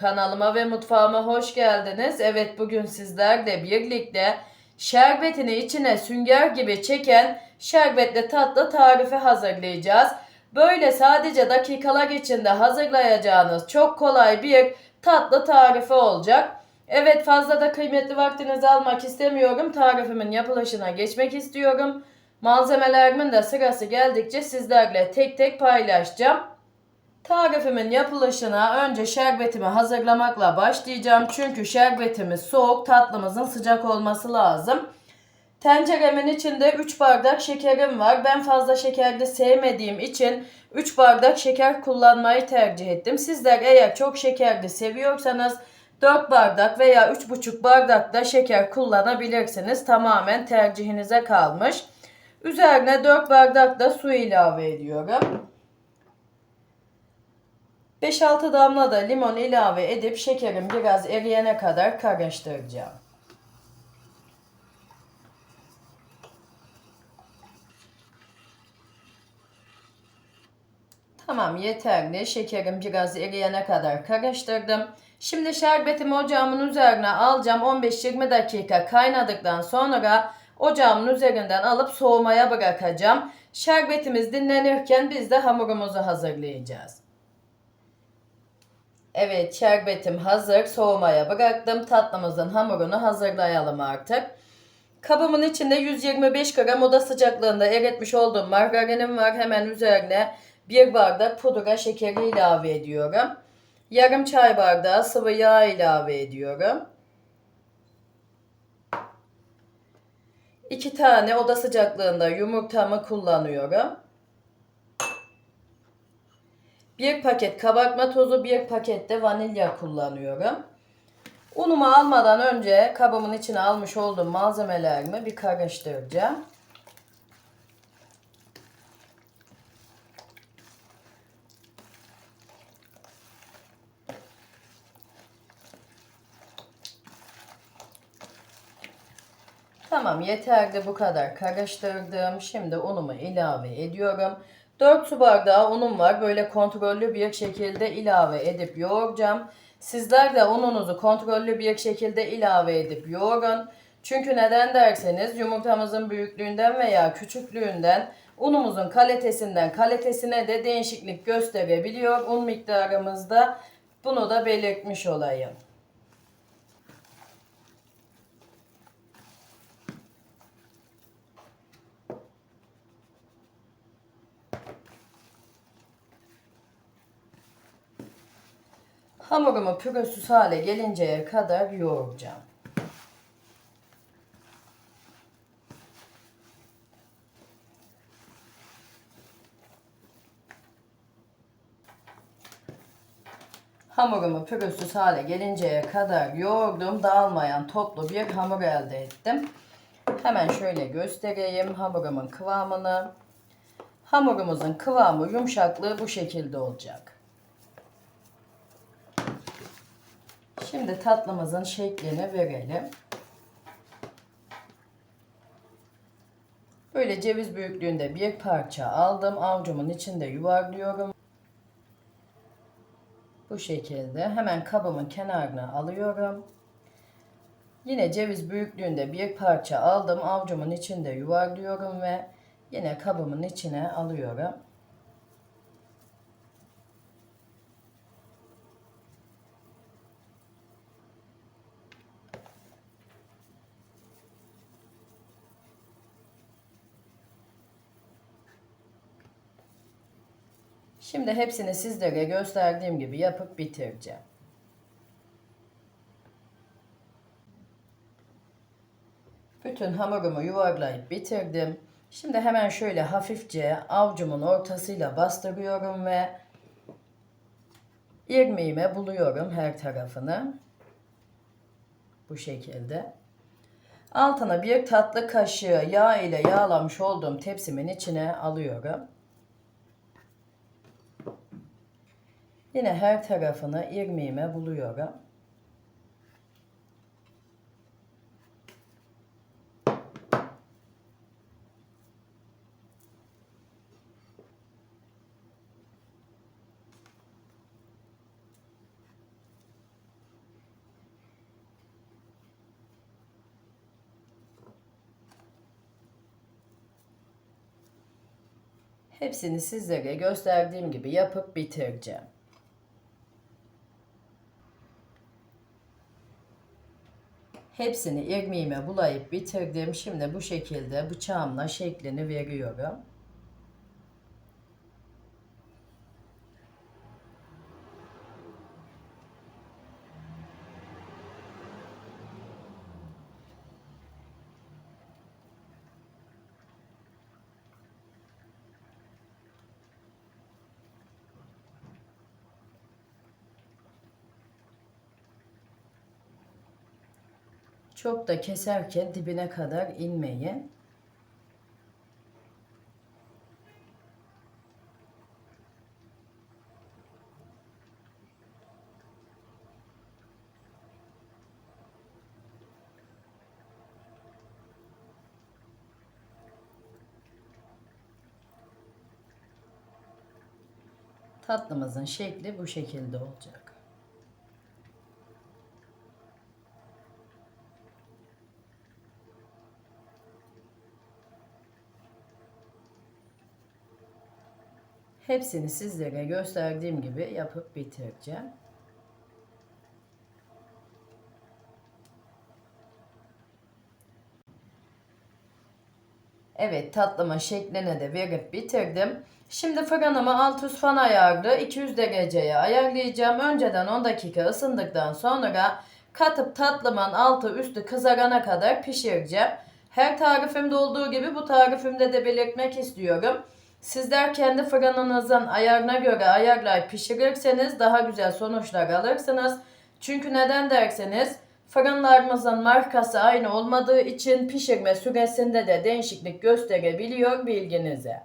Kanalıma ve mutfağıma hoş geldiniz. Evet bugün sizlerle birlikte şerbetini içine sünger gibi çeken şerbetli tatlı tarifi hazırlayacağız. Böyle sadece dakikalar içinde hazırlayacağınız çok kolay bir tatlı tarifi olacak. Evet fazla da kıymetli vaktinizi almak istemiyorum. Tarifimin yapılışına geçmek istiyorum. Malzemelerimin de sırası geldikçe sizlerle tek tek paylaşacağım. Tarifimin yapılışına önce şerbetimi hazırlamakla başlayacağım. Çünkü şerbetimiz soğuk, tatlımızın sıcak olması lazım. Tenceremin içinde 3 bardak şekerim var. Ben fazla şekerli sevmediğim için 3 bardak şeker kullanmayı tercih ettim. Sizler eğer çok şekerli seviyorsanız 4 bardak veya 3,5 bardak da şeker kullanabilirsiniz. Tamamen tercihinize kalmış. Üzerine 4 bardak da su ilave ediyorum. 5-6 damla da limon ilave edip şekerim biraz eriyene kadar karıştıracağım. Tamam yeterli. Şekerim biraz eriyene kadar karıştırdım. Şimdi şerbetimi ocağımın üzerine alacağım. 15-20 dakika kaynadıktan sonra ocağımın üzerinden alıp soğumaya bırakacağım. Şerbetimiz dinlenirken biz de hamurumuzu hazırlayacağız. Evet şerbetim hazır. Soğumaya bıraktım. Tatlımızın hamurunu hazırlayalım artık. Kabımın içinde 125 gram oda sıcaklığında eritmiş olduğum margarinim var. Hemen üzerine bir bardak pudra şekeri ilave ediyorum. Yarım çay bardağı sıvı yağ ilave ediyorum. 2 tane oda sıcaklığında yumurtamı kullanıyorum. Bir paket kabartma tozu, bir paket de vanilya kullanıyorum. Unumu almadan önce kabımın içine almış olduğum malzemelerimi bir karıştıracağım. Tamam yeterli bu kadar karıştırdım. Şimdi unumu ilave ediyorum. 4 su bardağı unum var. Böyle kontrollü bir şekilde ilave edip yoğuracağım. Sizler de ununuzu kontrollü bir şekilde ilave edip yoğurun. Çünkü neden derseniz yumurtamızın büyüklüğünden veya küçüklüğünden unumuzun kalitesinden kalitesine de değişiklik gösterebiliyor. Un miktarımızda bunu da belirtmiş olayım. Hamurumu pürüzsüz hale gelinceye kadar yoğuracağım. Hamurumu pürüzsüz hale gelinceye kadar yoğurdum. Dağılmayan toplu bir hamur elde ettim. Hemen şöyle göstereyim hamurumun kıvamını. Hamurumuzun kıvamı, yumuşaklığı bu şekilde olacak. Şimdi tatlımızın şeklini verelim. Böyle ceviz büyüklüğünde bir parça aldım. Avucumun içinde yuvarlıyorum. Bu şekilde hemen kabımın kenarına alıyorum. Yine ceviz büyüklüğünde bir parça aldım. Avucumun içinde yuvarlıyorum ve yine kabımın içine alıyorum. Şimdi hepsini sizlere gösterdiğim gibi yapıp bitireceğim. Bütün hamurumu yuvarlayıp bitirdim. Şimdi hemen şöyle hafifçe avcumun ortasıyla bastırıyorum ve irmiğime buluyorum her tarafını. Bu şekilde. Altına bir tatlı kaşığı yağ ile yağlamış olduğum tepsimin içine alıyorum. Yine her tarafını irmiğime buluyorum. Hepsini sizlere gösterdiğim gibi yapıp bitireceğim. Hepsini irmiğime bulayıp bitirdim. Şimdi bu şekilde bıçağımla şeklini veriyorum. Çok da keserken dibine kadar inmeyin. Tatlımızın şekli bu şekilde olacak. Hepsini sizlere gösterdiğim gibi yapıp bitireceğim. Evet tatlımın şekline de verip bitirdim. Şimdi fırınımı alt üst fan ayarlı 200 dereceye ayarlayacağım. Önceden 10 dakika ısındıktan sonra katıp tatlımın altı üstü kızarana kadar pişireceğim. Her tarifimde olduğu gibi bu tarifimde de belirtmek istiyorum. Sizler kendi fırınınızın ayarına göre ayarlayıp pişirirseniz daha güzel sonuçlar alırsınız. Çünkü neden derseniz fırınlarımızın markası aynı olmadığı için pişirme süresinde de değişiklik gösterebiliyor bilginize.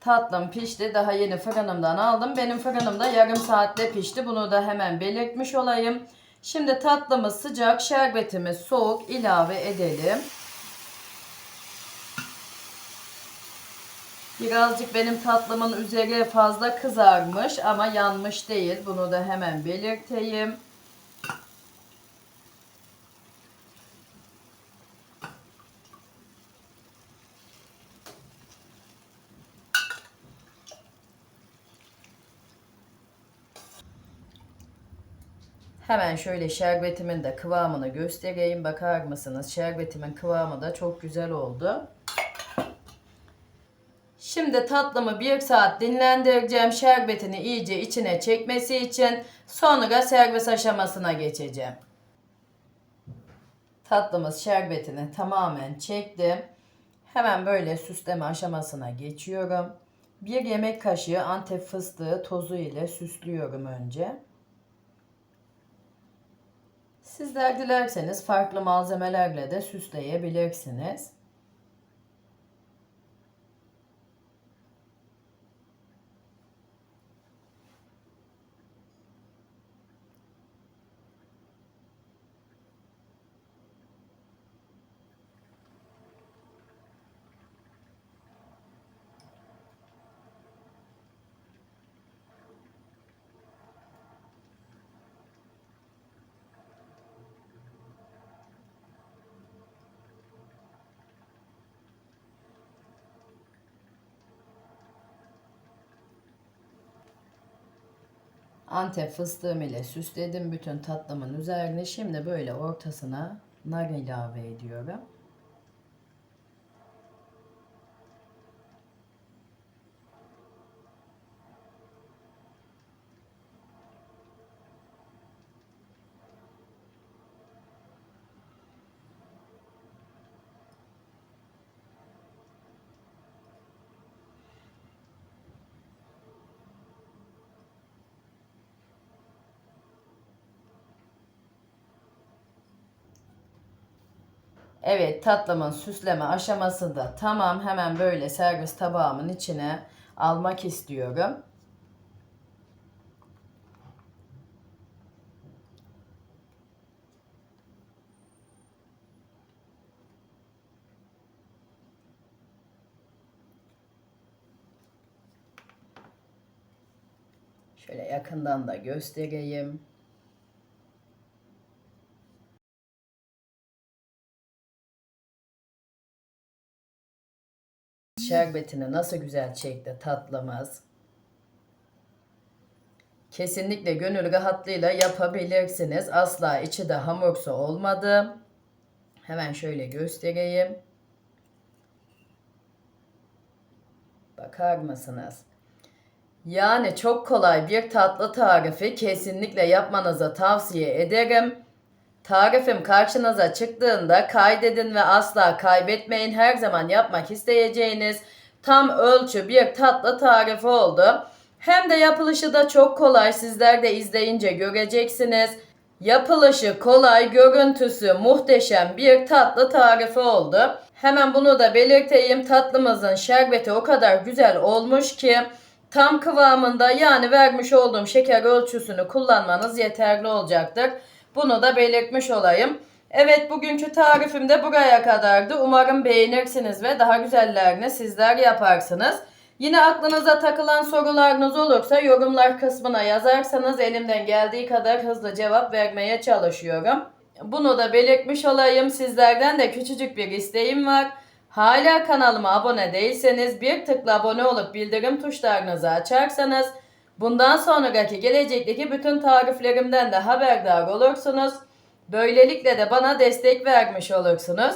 Tatlım pişti. Daha yeni fırınımdan aldım. Benim fırınımda yarım saatte pişti. Bunu da hemen belirtmiş olayım. Şimdi tatlımız sıcak, şerbetimiz soğuk ilave edelim. Birazcık benim tatlımın üzeri fazla kızarmış ama yanmış değil. Bunu da hemen belirteyim. Hemen şöyle şerbetimin de kıvamını göstereyim. Bakar mısınız? Şerbetimin kıvamı da çok güzel oldu. Şimdi tatlımı bir saat dinlendireceğim. Şerbetini iyice içine çekmesi için sonra servis aşamasına geçeceğim. Tatlımız şerbetini tamamen çektim. Hemen böyle süsleme aşamasına geçiyorum. Bir yemek kaşığı antep fıstığı tozu ile süslüyorum önce. Sizler dilerseniz farklı malzemelerle de süsleyebilirsiniz. Antep fıstığım ile süsledim bütün tatlımın üzerine. Şimdi böyle ortasına nar ilave ediyorum. Evet tatlımın süsleme aşaması da tamam. Hemen böyle servis tabağımın içine almak istiyorum. Şöyle yakından da göstereyim. Şerbetini nasıl güzel çekti tatlımız. Kesinlikle gönül rahatlığıyla yapabilirsiniz. Asla içi de hamursu olmadı. Hemen şöyle göstereyim. Bakar mısınız? Yani çok kolay bir tatlı tarifi kesinlikle yapmanızı tavsiye ederim. Tarifim karşınıza çıktığında kaydedin ve asla kaybetmeyin. Her zaman yapmak isteyeceğiniz tam ölçü bir tatlı tarifi oldu. Hem de yapılışı da çok kolay. Sizler de izleyince göreceksiniz. Yapılışı kolay, görüntüsü muhteşem bir tatlı tarifi oldu. Hemen bunu da belirteyim. Tatlımızın şerbeti o kadar güzel olmuş ki tam kıvamında yani vermiş olduğum şeker ölçüsünü kullanmanız yeterli olacaktır. Bunu da belirtmiş olayım. Evet bugünkü tarifim de buraya kadardı. Umarım beğenirsiniz ve daha güzellerini sizler yaparsınız. Yine aklınıza takılan sorularınız olursa yorumlar kısmına yazarsanız elimden geldiği kadar hızlı cevap vermeye çalışıyorum. Bunu da belirtmiş olayım. Sizlerden de küçücük bir isteğim var. Hala kanalıma abone değilseniz bir tıkla abone olup bildirim tuşlarınızı açarsanız bundan sonraki gelecekteki bütün tariflerimden de haberdar olursunuz. Böylelikle de bana destek vermiş olursunuz.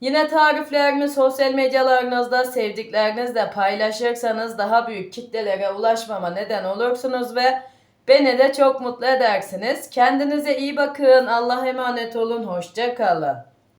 Yine tariflerimi sosyal medyalarınızda sevdiklerinizle paylaşırsanız daha büyük kitlelere ulaşmama neden olursunuz ve beni de çok mutlu edersiniz. Kendinize iyi bakın. Allah'a emanet olun. Hoşça kalın.